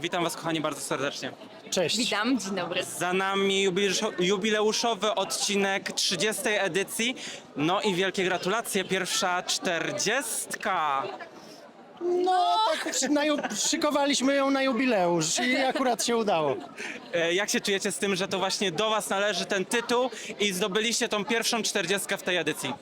Witam Was, kochani, bardzo serdecznie. Cześć. Witam, dzień dobry. Za nami jubileuszo- jubileuszowy odcinek 30. edycji. No i wielkie gratulacje, pierwsza czterdziestka. No, tak przy- na, ju- szykowaliśmy ją na jubileusz i akurat się udało. E, Jak się czujecie z tym, że to właśnie do Was należy ten tytuł i zdobyliście tą pierwszą czterdziestkę w tej edycji?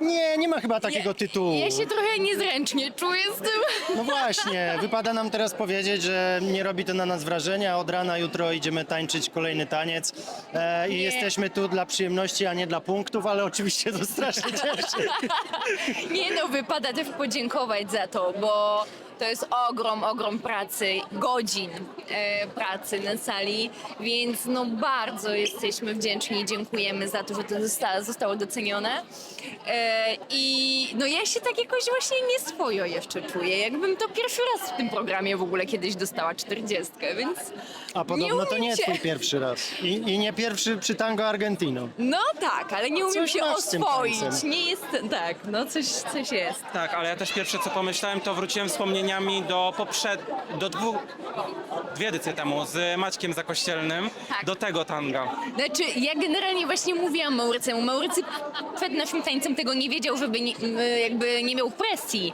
Nie, nie ma chyba takiego tytułu. Ja się trochę niezręcznie czuję z tym. No właśnie, wypada nam teraz powiedzieć, że nie robi to na nas wrażenia. Od rana jutro idziemy tańczyć kolejny taniec e, i Nie. jesteśmy tu dla przyjemności, a nie dla punktów, ale oczywiście to strasznie cieszy. Nie no, wypada też podziękować za to, bo to jest ogrom, ogrom pracy, godzin e, pracy na sali, więc no bardzo jesteśmy wdzięczni i dziękujemy za to, że to zosta- zostało docenione. E, I no ja się tak jakoś właśnie nieswojo jeszcze czuję, jakbym to pierwszy raz w tym programie w ogóle kiedyś dostała 40, więc A podobno to nie się- twój pierwszy raz. I, i nie pierwszy przy tango Argentino. No tak, ale nie umiem Coś się masz z tym oswoić. tańcem. Nie jest tak, no coś, coś jest. Tak, ale ja też pierwsze co pomyślałem, to wróciłem do poprzed... do dwóch... dwie edycje temu z Maćkiem Zakościelnym Tak. do tego tanga. Znaczy, ja generalnie właśnie mówiłam Maurycemu. Maurycy przed naszym tańcem tego nie wiedział, żeby nie, m, jakby nie miał presji.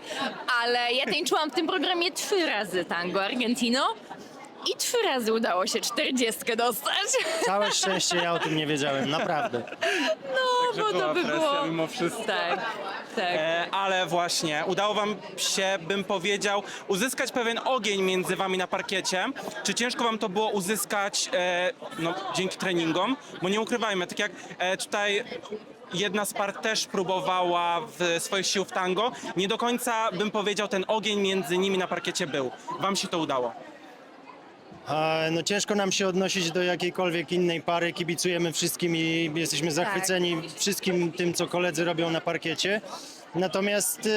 Ale ja tańczyłam w tym programie trzy razy tango Argentino i trzy razy udało się czterdziestkę dostać. Całe szczęście ja o tym nie wiedziałem, naprawdę. No, Także bo była to by presja było... mimo wszystko. Tak, tak. E, ale właśnie, udało wam się, bym powiedział, uzyskać pewien ogień między wami na parkiecie. Czy ciężko wam to było uzyskać e, no, dzięki treningom? Bo nie ukrywajmy, tak jak e, tutaj jedna z par też próbowała w swoich sił w tango, nie do końca bym powiedział, ten ogień między nimi na parkiecie był. Wam się to udało. No ciężko nam się odnosić do jakiejkolwiek innej pary. Kibicujemy wszystkim i jesteśmy zachwyceni wszystkim tym, co koledzy robią na parkiecie. Natomiast y,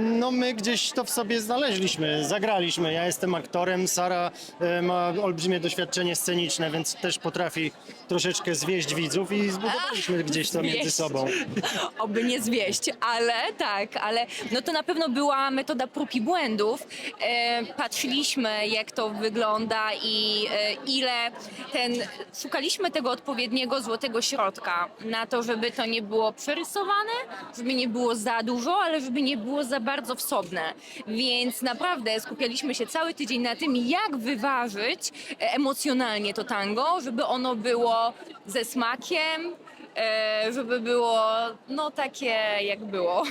no my gdzieś to w sobie znaleźliśmy, zagraliśmy. Ja jestem aktorem, Sara y, ma olbrzymie doświadczenie sceniczne, więc też potrafi troszeczkę zwieść widzów i zbudowaliśmy gdzieś to między Zwieść. sobą. Oby nie zwieść, ale tak, ale no to na pewno była metoda prób i błędów. E, patrzyliśmy, jak to wygląda i e, ile ten. Szukaliśmy tego odpowiedniego złotego środka na to, żeby to nie było przerysowane, żeby nie było za dużo, ale żeby nie było za bardzo wsobne. Więc naprawdę skupialiśmy się cały tydzień na tym, jak wyważyć e, emocjonalnie to tango, żeby ono było ze smakiem, e, żeby było no takie jak było.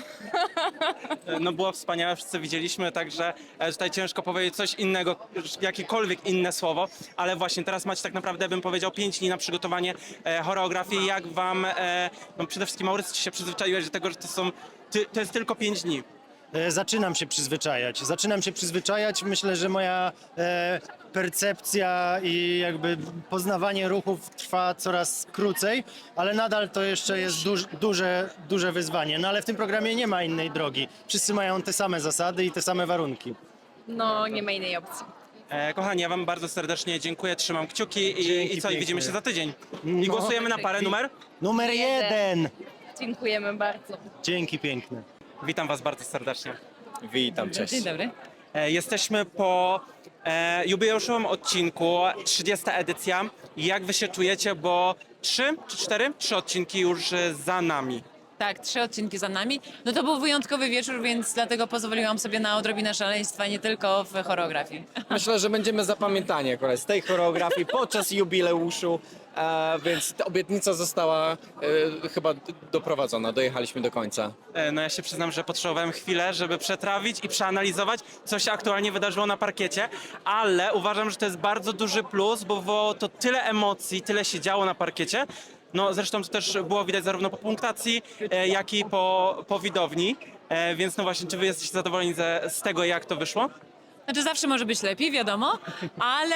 E, No było wspaniałe, wszyscy widzieliśmy, także tutaj ciężko powiedzieć coś innego, jakiekolwiek inne słowo, ale właśnie teraz macie tak naprawdę, bym powiedział, 5 dni na przygotowanie choreografii. Jak wam, no przede wszystkim Maurycy, się przyzwyczaiłeś do tego, że to są, ty, to jest tylko 5 dni. E, Zaczynam się przyzwyczajać. Zaczynam się przyzwyczajać. Myślę, że moja e, percepcja i jakby poznawanie ruchów trwa coraz krócej, ale nadal to jeszcze jest duż, duże, duże wyzwanie. No ale w tym programie nie ma innej drogi. Wszyscy mają te same zasady i te same warunki. No nie ma innej opcji. E, kochani, ja wam bardzo serdecznie dziękuję, trzymam kciuki i, i co, i widzimy się za tydzień. I No. głosujemy na parę numer. Numer jeden! Dziękujemy bardzo. Dzięki piękne. Witam was bardzo serdecznie. Witam, cześć. Dzień dobry. E, Jesteśmy po e, jubileuszowym odcinku, 30 edycja. Jak wy się czujecie, bo trzy czy cztery? Trzy odcinki już e, za nami. Tak, trzy odcinki za nami. No to był wyjątkowy wieczór, więc dlatego pozwoliłam sobie na odrobinę szaleństwa nie tylko w choreografii. Myślę, że będziemy zapamiętani akurat z tej choreografii podczas jubileuszu, e, więc ta obietnica została e, chyba d- doprowadzona, dojechaliśmy do końca. E, No ja się przyznam, że potrzebowałem chwilę, żeby przetrawić i przeanalizować, co się aktualnie wydarzyło na parkiecie, ale uważam, że to jest bardzo duży plus, bo było to tyle emocji, tyle się działo na parkiecie. No zresztą to też było widać zarówno po punktacji, e, jak i po, po widowni. E, Więc no właśnie, czy wy jesteście zadowoleni ze, z tego, jak to wyszło? Znaczy zawsze może być lepiej, wiadomo, ale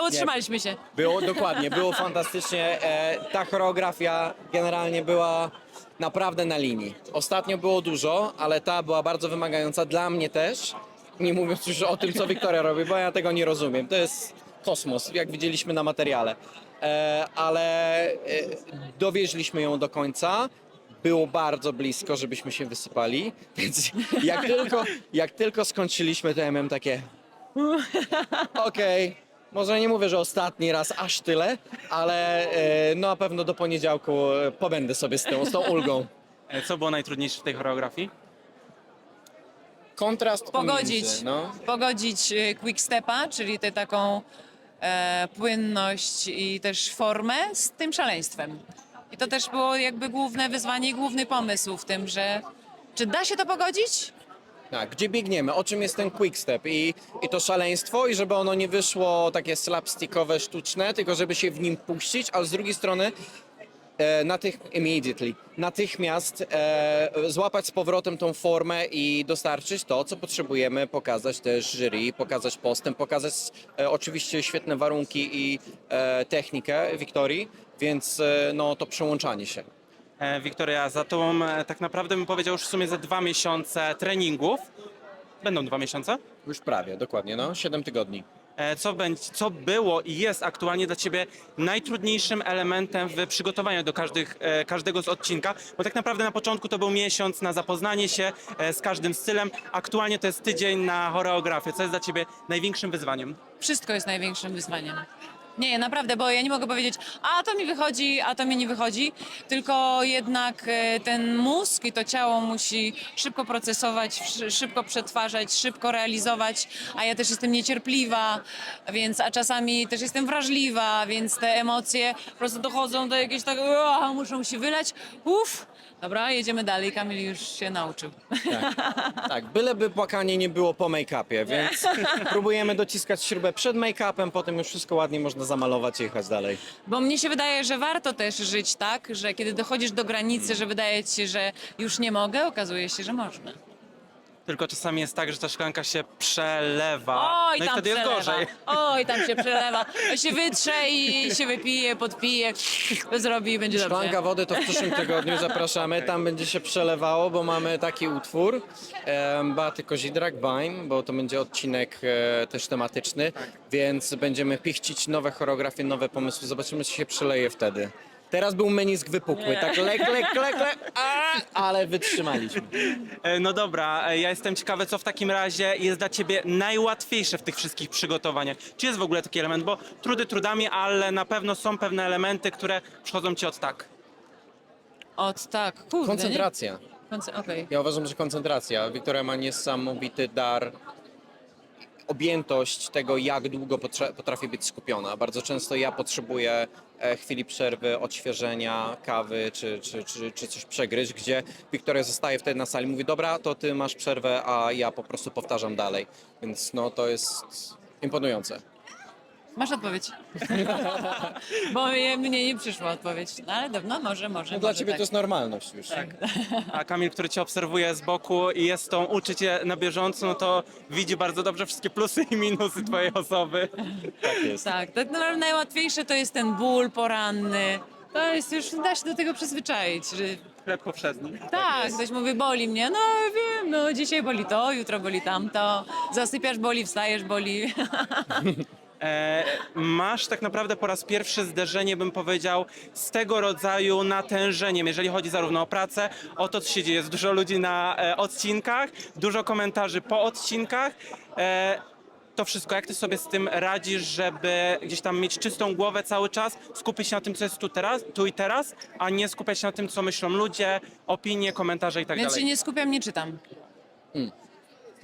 yy, utrzymaliśmy się. Było dokładnie, było fantastycznie. E, ta choreografia generalnie była naprawdę na linii. Ostatnio było dużo, ale ta była bardzo wymagająca dla mnie też. Nie mówiąc już o tym, co Wiktoria robi, bo ja tego nie rozumiem. To jest kosmos, jak widzieliśmy na materiale. E, ale e, dowieźliśmy ją do końca. Było bardzo blisko, żebyśmy się wysypali, więc jak tylko, jak tylko skończyliśmy, to ja miałem takie Okej, może nie mówię, że ostatni raz aż tyle, ale e, no na pewno do poniedziałku e, pobędę sobie z tą, z tą ulgą. E, Co było najtrudniejsze w tej choreografii? Kontrast Pogodzić, pomiędzy, no. pogodzić e, quick stepa, czyli tę taką e, płynność i też formę z tym szaleństwem. I to też było jakby główne wyzwanie i główny pomysł w tym, że czy da się to pogodzić? Tak, gdzie biegniemy, o czym jest ten quickstep i, i to szaleństwo i żeby ono nie wyszło takie slapstickowe, sztuczne, tylko żeby się w nim puścić, ale z drugiej strony natych, immediately, natychmiast e, złapać z powrotem tą formę i dostarczyć to, co potrzebujemy, pokazać też jury, pokazać postęp, pokazać e, oczywiście świetne warunki i e, technikę Wiktorii, więc e, no to przełączanie się. E, Wiktoria, za tobą e, tak naprawdę bym powiedział już w sumie za dwa miesiące treningów. Będą dwa miesiące? Już prawie, dokładnie, no, 7 tygodni. E, Co, będzie, co było i jest aktualnie dla Ciebie najtrudniejszym elementem w przygotowaniu do każdych, e, każdego z odcinka? Bo tak naprawdę na początku to był miesiąc na zapoznanie się e, z każdym stylem. Aktualnie to jest tydzień na choreografię. Co jest dla Ciebie największym wyzwaniem? Wszystko jest największym wyzwaniem. Nie, naprawdę, bo ja nie mogę powiedzieć, a to mi wychodzi, a to mi nie wychodzi, tylko jednak e, ten mózg i to ciało musi szybko procesować, szy- szybko przetwarzać, szybko realizować, a ja też jestem niecierpliwa, więc, a czasami też jestem wrażliwa, więc te emocje po prostu dochodzą do jakiejś tak, muszą się wylać, uff, dobra, jedziemy dalej, Kamil już się nauczył. Tak, byleby płakanie nie było po make-upie, więc próbujemy dociskać śrubę przed make-upem, potem już wszystko ładnie można zamalować i jechać dalej. Bo mnie się wydaje, że warto też żyć tak, że kiedy dochodzisz do granicy, że wydaje ci się, że już nie mogę, okazuje się, że można. Tylko czasami jest tak, że ta szklanka się przelewa. Oj, no i tam wtedy przelewa. jest gorzej. Oj, tam się przelewa. To się wytrze i się wypije, podpije, zrobi i będzie dobrze. Szklanka wody to w przyszłym tygodniu zapraszamy, tam będzie się przelewało, bo mamy taki utwór, Baty Kozidrak, Baim, bo to będzie odcinek e, też tematyczny, więc będziemy pichcić nowe choreografie, nowe pomysły, zobaczymy co się przeleje wtedy. Teraz był menisk wypukły, tak lek, lek, lek, lek, a, ale wytrzymaliśmy. E, No dobra, e, ja jestem ciekawy, co w takim razie jest dla Ciebie najłatwiejsze w tych wszystkich przygotowaniach. Czy jest w ogóle taki element? Bo trudy trudami, ale na pewno są pewne elementy, które przychodzą Ci od tak. Od tak, kurde. Koncentracja. nie? Konce- Okej. Ja uważam, że koncentracja. Wiktoria ma niesamowity dar, objętość tego, jak długo potra- potrafi być skupiona. Bardzo często ja potrzebuję e, chwili przerwy, odświeżenia, kawy czy, czy, czy, czy coś przegryźć, gdzie Wiktoria zostaje wtedy na sali mówi, dobra, to ty masz przerwę, a ja po prostu powtarzam dalej. Więc no to jest imponujące. Masz odpowiedź. Bo mnie, mnie nie przyszła odpowiedź. No ale dobrze, no może, może. No, dla może ciebie tak. to jest normalność już. A Kamil, który Cię obserwuje z boku i jest tą, uczy Cię na bieżąco, no to widzi bardzo dobrze wszystkie plusy i minusy Twojej osoby. Tak jest. Tak, tak najłatwiejsze to jest ten ból poranny. To jest już, da się do tego przyzwyczaić, że Chleb powszedni. tak, ktoś mówi, boli mnie, no wiem, no dzisiaj boli to, jutro boli tamto, zasypiasz boli, wstajesz boli. E, masz tak naprawdę po raz pierwszy zderzenie, bym powiedział, z tego rodzaju natężeniem, jeżeli chodzi zarówno o pracę, o to, co się dzieje. Jest dużo ludzi na e, odcinkach, dużo komentarzy po odcinkach. E, to wszystko, jak ty sobie z tym radzisz, żeby gdzieś tam mieć czystą głowę cały czas, skupić się na tym, co jest tu, teraz, tu i teraz, a nie skupiać się na tym, co myślą ludzie, opinie, komentarze i tak Więc się dalej. nie skupiam, nie czytam. No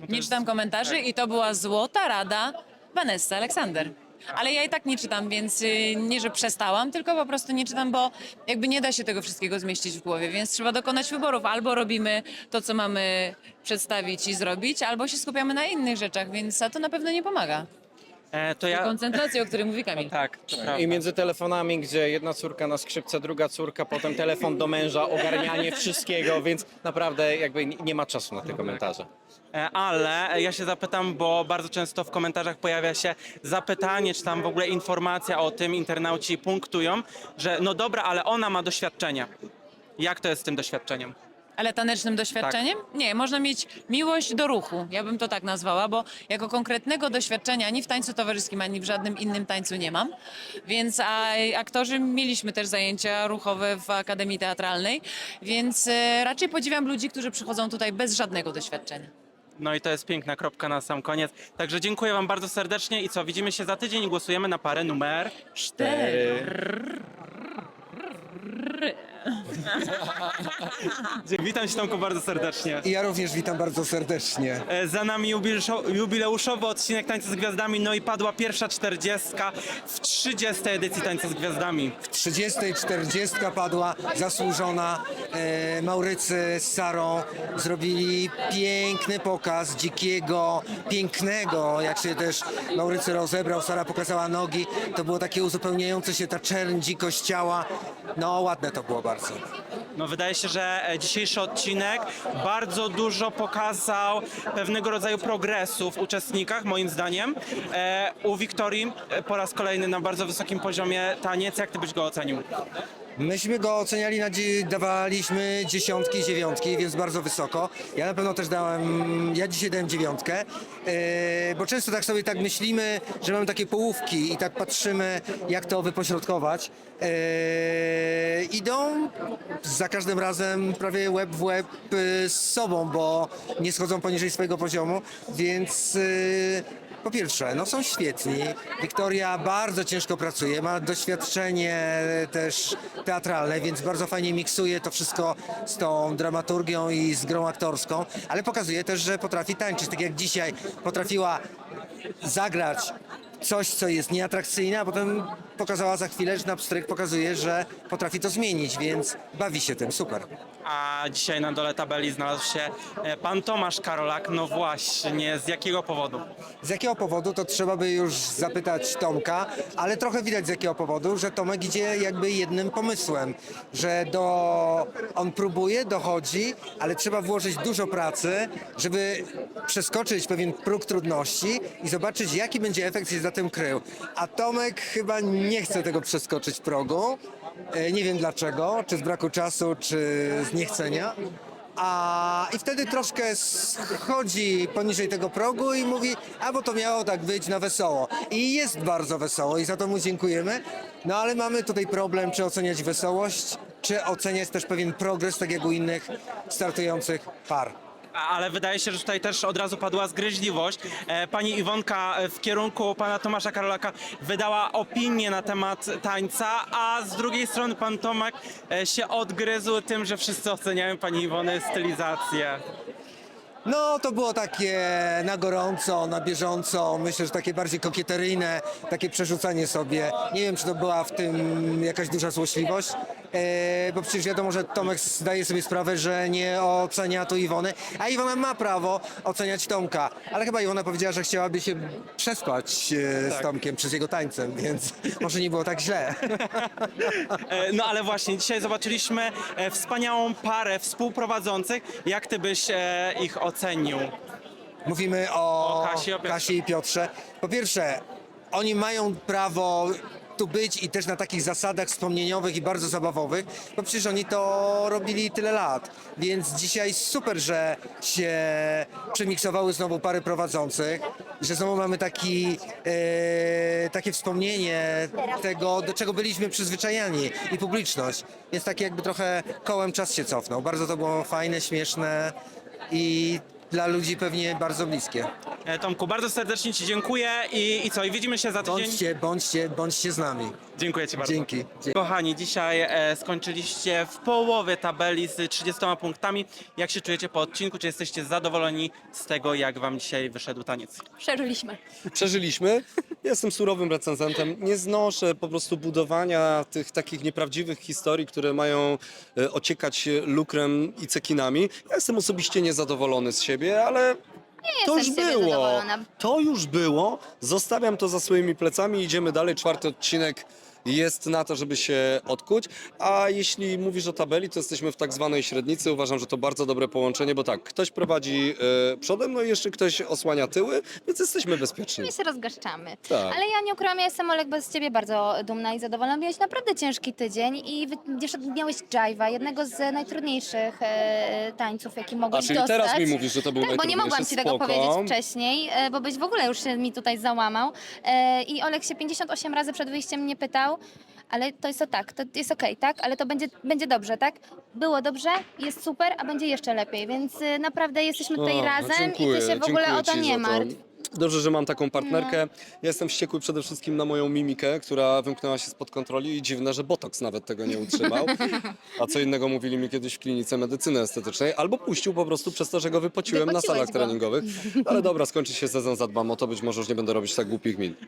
Nie jest- czytam komentarzy i to była złota rada Vanessa Aleksander. Ale ja i tak nie czytam, więc y, nie, że przestałam, tylko po prostu nie czytam, bo jakby nie da się tego wszystkiego zmieścić w głowie, więc trzeba dokonać wyborów. Albo robimy to, co mamy przedstawić i zrobić, albo się skupiamy na innych rzeczach, więc a to na pewno nie pomaga. E, to ja... Koncentracja, o której mówi Kamil. Tak, to prawda. I między telefonami, gdzie jedna córka na skrzypce, druga córka, potem telefon do męża, ogarnianie wszystkiego, więc naprawdę jakby nie- nie ma czasu na te komentarze. E, Ale ja się zapytam, bo bardzo często w komentarzach pojawia się zapytanie, czy tam w ogóle informacja o tym, internauci punktują, że no dobra, ale ona ma doświadczenie. Jak to jest z tym doświadczeniem? Ale tanecznym doświadczeniem? Nie, można mieć miłość do ruchu, ja bym to tak nazwała, bo jako konkretnego doświadczenia ani w tańcu towarzyskim, ani w żadnym innym tańcu nie mam. Więc a aktorzy mieliśmy też zajęcia ruchowe w Akademii Teatralnej, więc e, raczej podziwiam ludzi, którzy przychodzą tutaj bez żadnego doświadczenia. No i to jest piękna kropka na sam koniec. Także dziękuję Wam bardzo serdecznie i co, widzimy się za tydzień i głosujemy na parę numer Cztery. Witam Cię Tomku bardzo serdecznie. I ja również witam bardzo serdecznie. E, Za nami jubileuszo- jubileuszowy odcinek Tańca z Gwiazdami, no i padła pierwsza czterdziestka w 30 edycji Tańca z Gwiazdami. W 30. 40 padła zasłużona. E, Maurycy z Sarą zrobili piękny pokaz dzikiego, pięknego, jak się też Maurycy rozebrał, Sara pokazała nogi. To było takie uzupełniające się ta czerń, dzikość ciała. No ładne to było bardzo. No wydaje się, że e, dzisiejszy odcinek bardzo dużo pokazał pewnego rodzaju progresu w uczestnikach, moim zdaniem. E, u Wiktorii e, po raz kolejny na bardzo wysokim poziomie taniec. Jak ty byś go ocenił? Myśmy go oceniali, na dawaliśmy dziesiątki, dziewiątki, więc bardzo wysoko. Ja na pewno też dałem, ja dzisiaj dałem dziewiątkę, e, bo często tak sobie tak myślimy, że mamy takie połówki i tak patrzymy, jak to wypośrodkować. E, idą za każdym razem prawie łeb w łeb e, z sobą, bo nie schodzą poniżej swojego poziomu, więc... e, po pierwsze, no są świetni. Wiktoria bardzo ciężko pracuje, ma doświadczenie też teatralne, więc bardzo fajnie miksuje to wszystko z tą dramaturgią i z grą aktorską, ale pokazuje też, że potrafi tańczyć. Tak jak dzisiaj potrafiła zagrać coś, co jest nieatrakcyjne, a potem pokazała za chwilę, że na pstryk pokazuje, że potrafi to zmienić, więc bawi się tym, super. A dzisiaj na dole tabeli znalazł się e, pan Tomasz Karolak. No właśnie, z jakiego powodu? Z jakiego powodu, to trzeba by już zapytać Tomka, ale trochę widać z jakiego powodu, że Tomek idzie jakby jednym pomysłem, że do... on próbuje, dochodzi, ale trzeba włożyć dużo pracy, żeby przeskoczyć pewien próg trudności i zobaczyć, jaki będzie efekt za tym. A Tomek chyba nie chce tego przeskoczyć progu. E, Nie wiem dlaczego, czy z braku czasu, czy z niechcenia. A i wtedy troszkę schodzi poniżej tego progu i mówi, a bo to miało tak być na wesoło. I jest bardzo wesoło i za to mu dziękujemy. No ale mamy tutaj problem, czy oceniać wesołość, czy oceniać też pewien progres, tak jak u innych startujących par. Ale wydaje się, że tutaj też od razu padła zgryźliwość. E, Pani Iwonka e, w kierunku pana Tomasza Karolaka wydała opinię na temat tańca, a z drugiej strony pan Tomek e, się odgryzł tym, że wszyscy oceniają pani Iwony stylizację. No, to było takie na gorąco, na bieżąco, myślę, że takie bardziej kokieteryjne, takie przerzucanie sobie. Nie wiem, czy to była w tym jakaś duża złośliwość, bo przecież wiadomo, że Tomek zdaje sobie sprawę, że nie ocenia tu Iwony, a Iwona ma prawo oceniać Tomka, ale chyba Iwona powiedziała, że chciałaby się przespać e, z Tomkiem przez jego tańcem, więc może nie było tak źle. E, No ale właśnie, dzisiaj zobaczyliśmy e, wspaniałą parę współprowadzących. Jak ty byś e, ich ocenił? Mówimy o, O Kasi o. Kasi i Piotrze. Po pierwsze, oni mają prawo tu być i też na takich zasadach wspomnieniowych i bardzo zabawowych, bo przecież oni to robili tyle lat. Więc dzisiaj super, że się przemiksowały znowu pary prowadzących, że znowu mamy taki, e, takie wspomnienie tego, do czego byliśmy przyzwyczajeni i publiczność. Więc tak jakby trochę kołem czas się cofnął. Bardzo to było fajne, śmieszne i dla ludzi pewnie bardzo bliskie. E, Tomku, bardzo serdecznie ci dziękuję i, i co, i widzimy się za tydzień. Bądźcie, bądźcie, bądźcie z nami. Dziękuję ci bardzo. Dzięki. Dzięki. Kochani, dzisiaj e, skończyliście w połowie tabeli z 30 punktami. Jak się czujecie po odcinku? Czy jesteście zadowoleni z tego, jak wam dzisiaj wyszedł taniec? Przeżyliśmy. przeżyliśmy. Jestem surowym recenzentem. Nie znoszę po prostu budowania tych takich nieprawdziwych historii, które mają e, ociekać lukrem i cekinami. Ja jestem osobiście niezadowolony z siebie, ale to już jestem z siebie było. zadowolona. To już było. Zostawiam to za swoimi plecami. Idziemy dalej. Czwarty odcinek jest na to, żeby się odkuć. A jeśli mówisz o tabeli, to jesteśmy w tak zwanej średnicy. Uważam, że to bardzo dobre połączenie, bo tak, ktoś prowadzi e, przodem, no i jeszcze ktoś osłania tyły, więc jesteśmy bezpieczni. My się rozgaszczamy. Tak. Ale ja nie ukrywam, ja jestem Olek bez ciebie bardzo dumna i zadowolona. Miałeś naprawdę ciężki tydzień i wy, jeszcze miałeś jive'a, jednego z najtrudniejszych e, tańców, jaki mogłeś A czyli dostać. teraz mi mówisz, że to był Tak, bo nie najtrudniejszy, mogłam ci tego spoko. powiedzieć wcześniej, e, bo byś w ogóle już się mi tutaj załamał. E, I Olek się 58 razy przed wyjściem mnie pytał, ale to jest o tak, to jest okej, tak? Ale to będzie, będzie dobrze, tak? Było dobrze, jest super, a będzie jeszcze lepiej, więc y, naprawdę jesteśmy tutaj O, razem dziękuję, i ty się w ogóle dziękuję o to ci nie martw. Dobrze, że mam taką partnerkę. Ja jestem wściekły przede wszystkim na moją mimikę, która wymknęła się spod kontroli i dziwne, że botoks nawet tego nie utrzymał. A co innego mówili mi kiedyś w klinice medycyny estetycznej, albo puścił po prostu przez to, że go wypociłem na Wypociłeś salach go. treningowych. Ale dobra, skończy się sezon, zadbam o to, być może już nie będę robić tak głupich min.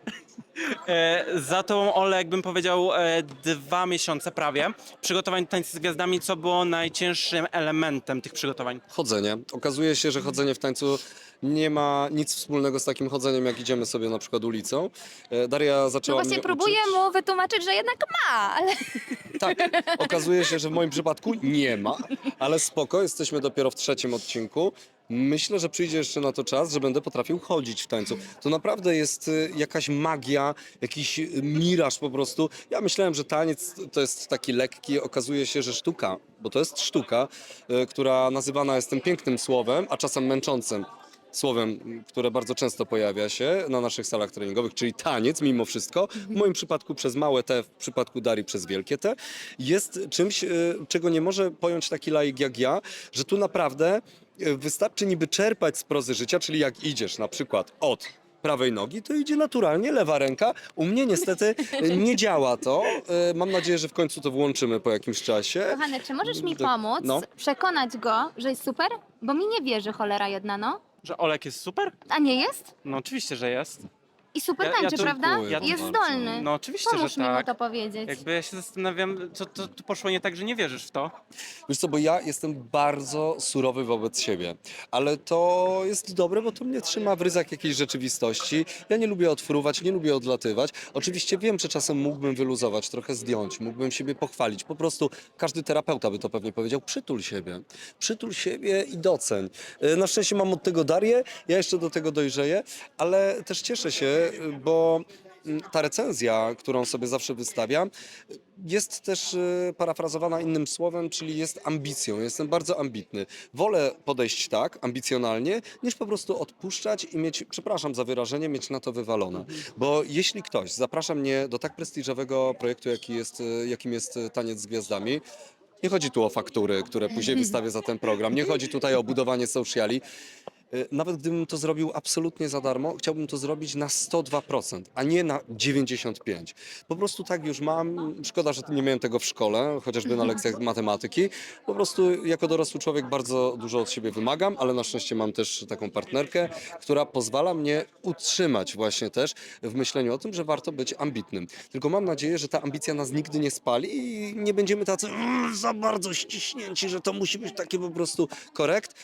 E, za tą Olek bym powiedział e, dwa miesiące prawie przygotowań do tańca z gwiazdami, co było najcięższym elementem tych przygotowań. Chodzenie. Okazuje się, że chodzenie w tańcu nie ma nic wspólnego z takim chodzeniem, jak idziemy sobie na przykład ulicą. E, Daria No zaczęła właśnie mnie próbuję uczyć. mu wytłumaczyć, że jednak ma, ale Tak, okazuje się, że w moim przypadku nie ma, ale spoko, jesteśmy dopiero w trzecim odcinku. Myślę, że przyjdzie jeszcze na to czas, że będę potrafił chodzić w tańcu. To naprawdę jest y, jakaś magia, jakiś y, miraż po prostu. Ja myślałem, że taniec to jest taki lekki, okazuje się, że sztuka, bo to jest sztuka, y, która nazywana jest tym pięknym słowem, a czasem męczącym słowem, które bardzo często pojawia się na naszych salach treningowych, czyli taniec mimo wszystko, w moim przypadku przez małe T, w przypadku Darii przez wielkie T, jest czymś, e, czego nie może pojąć taki laik jak ja, że tu naprawdę e, wystarczy niby czerpać z prozy życia, czyli jak idziesz na przykład od prawej nogi, to idzie naturalnie lewa ręka. U mnie niestety nie działa to. E, Mam nadzieję, że w końcu to włączymy po jakimś czasie. kochany, czy możesz mi Tak, pomóc no. przekonać go, że jest super? Bo mi nie wierzy cholera jedna, no. Że Olek jest super? A nie jest? No oczywiście, że jest. I super Ja- ja tańczy, to- prawda? Dziękuję jest bardzo. zdolny. No oczywiście, Pomóż że mi mu tak. to powiedzieć. Jakby ja się zastanawiam, co to, tu poszło nie tak, że nie wierzysz w to. Wiesz co, bo ja jestem bardzo surowy wobec siebie, ale to jest dobre, bo to mnie trzyma w ryzach jakiejś rzeczywistości. Ja nie lubię odfruwać, nie lubię odlatywać. Oczywiście wiem, że czasem mógłbym wyluzować, trochę zdjąć, mógłbym siebie pochwalić. Po prostu każdy terapeuta by to pewnie powiedział, przytul siebie. Przytul siebie i doceń. E, Na szczęście mam od tego Darię, ja jeszcze do tego dojrzeję, ale też cieszę się, bo mm, ta recenzja, którą sobie zawsze wystawiam, jest też e, parafrazowana innym słowem, czyli jest ambicją. Jestem bardzo ambitny. Wolę podejść tak, ambicjonalnie, niż po prostu odpuszczać i mieć, przepraszam za wyrażenie, mieć na to wywalone. Bo jeśli ktoś zaprasza mnie do tak prestiżowego projektu, jaki jest, e, jakim jest e, Taniec z Gwiazdami, nie chodzi tu o faktury, które później wystawię za ten program. Nie chodzi tutaj o budowanie sociali. Y, Nawet gdybym to zrobił absolutnie za darmo, chciałbym to zrobić na 102%, a nie na 95%. Po prostu tak już mam. Szkoda, że nie miałem tego w szkole, chociażby na lekcjach matematyki. Po prostu jako dorosły człowiek bardzo dużo od siebie wymagam, ale na szczęście mam też taką partnerkę, która pozwala mnie utrzymać właśnie też w myśleniu o tym, że warto być ambitnym. Tylko mam nadzieję, że ta ambicja nas nigdy nie spali i nie będziemy tacy "Mm, za bardzo ściśnięci, że to musi być takie po prostu korekt.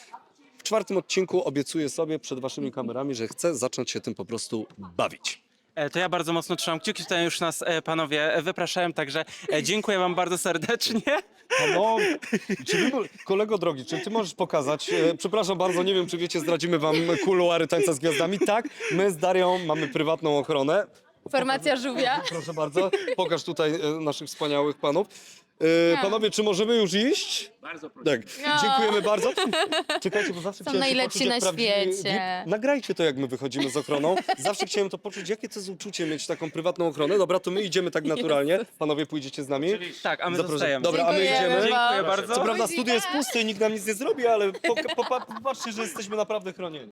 W czwartym odcinku obiecuję sobie przed waszymi kamerami, że chcę zacząć się tym po prostu bawić. E, To ja bardzo mocno trzymam kciuki, tutaj już nas e, panowie e, wypraszają, także e, dziękuję wam bardzo serdecznie. No, czy wy, kolego drogi, czy ty możesz pokazać, e, przepraszam bardzo, nie wiem, czy wiecie, zdradzimy wam kuluary tańca z gwiazdami. Tak, my z Darią mamy prywatną ochronę. Formacja żółwia. Proszę bardzo, pokaż tutaj e, naszych wspaniałych panów. E, Panowie, czy możemy już iść? Bardzo proszę. Tak, dziękujemy bardzo. Czekajcie, bo zawsze Są chciałem się najlepsi poczuć jak na prawdziwy świecie. VIP. Nagrajcie to, jak my wychodzimy z ochroną. Zawsze chciałem to poczuć, jakie to jest uczucie mieć taką prywatną ochronę. Dobra, to my idziemy tak naturalnie. Panowie, pójdziecie z nami? Tak, a my Zapraszam. zostajemy. Dobra, a my Dziękujemy idziemy. wam. Dziękuję bardzo. Co prawda studio jest puste i nikt nam nic nie zrobi, ale po, po, popatrzcie, że jesteśmy naprawdę chronieni.